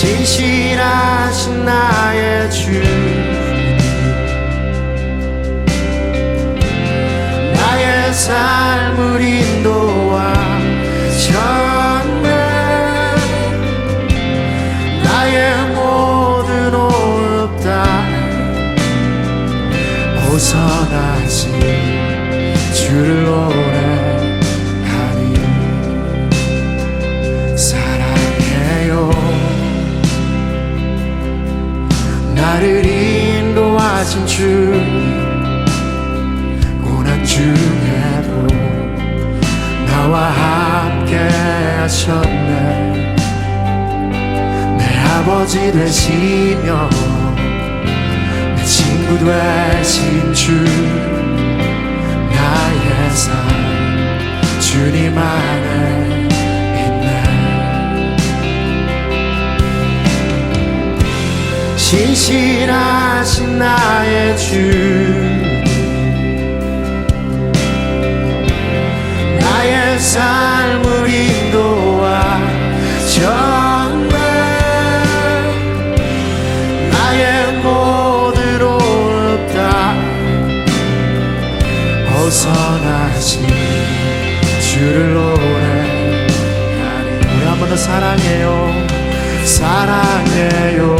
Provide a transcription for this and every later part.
신실하신 나의 주. 나의 삶을 인도하셨네 나의 모든 호흡다 오선하신 주를 노래 나를 인도하신 주님 고난 중에도 나와 함께 하셨네. 내 아버지 되시며 내 친구 되신 주 신실하신 나의 주. 나의 삶을 인도하셨네 나의 모든 호흡 다 어선하신 주를 노래하리 우리 한 번 더 사랑해요. 사랑해요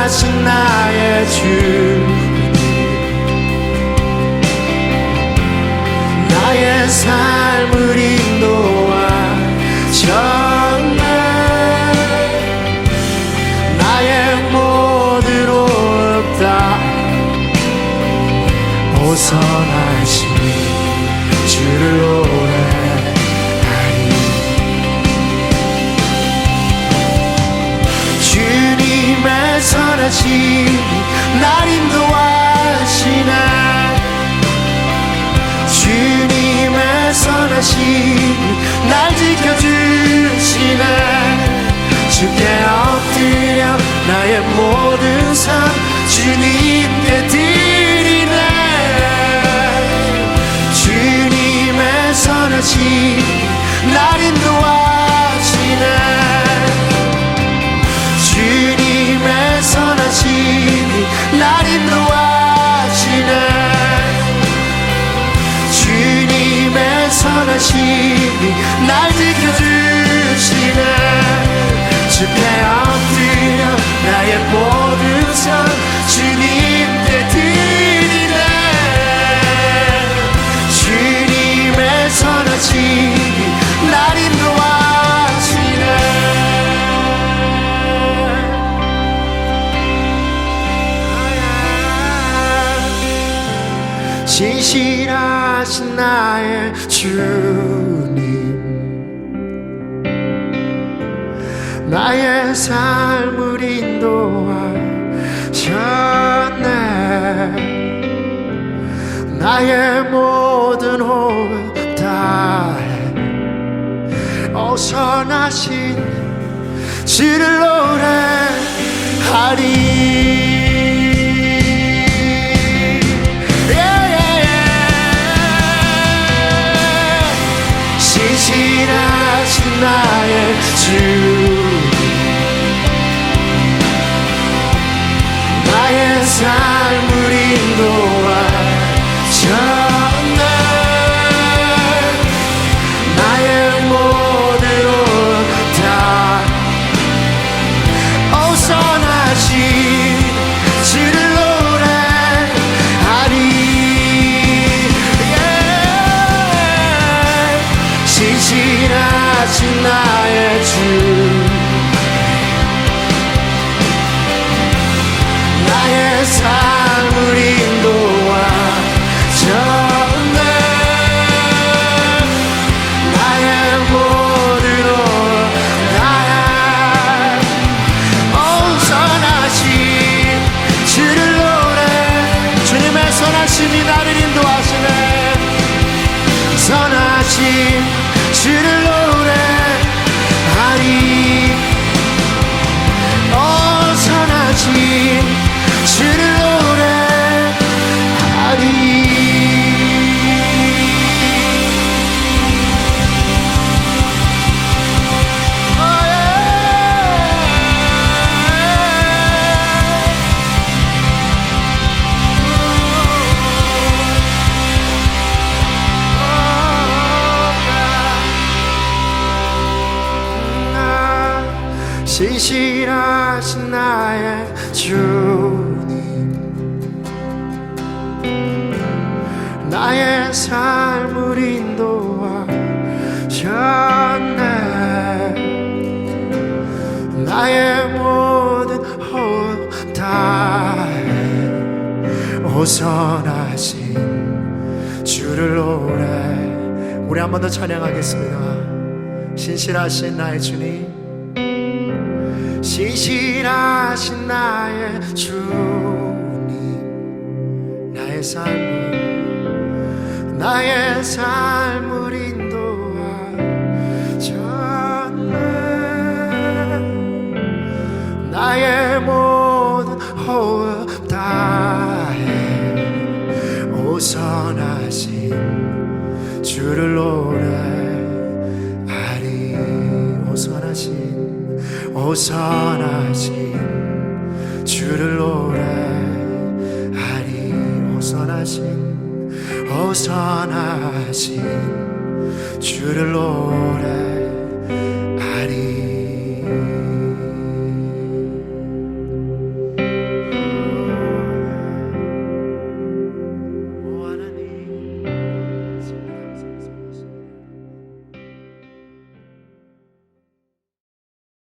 하신 나의 주 날 인도하시네. 주님의 선하신 선 신실하신 나의 주님. 나의 삶을 인도하셨네 나의 모든 호흡 다해 오선하신 주를 노래하리 예. 신실하신 나의 주 신실하신 나의 주님. 나의 삶을 인도하셨네. 나의 모든 호흡 오선하신 주를 노래 우리 한 번 더 찬양하겠습니다. 신실하신 나의 주님 신실하신 나의 주님 나의 삶을 나의 삶 오선하신 주를 노래하리 오선하신 오선하신 주를 노래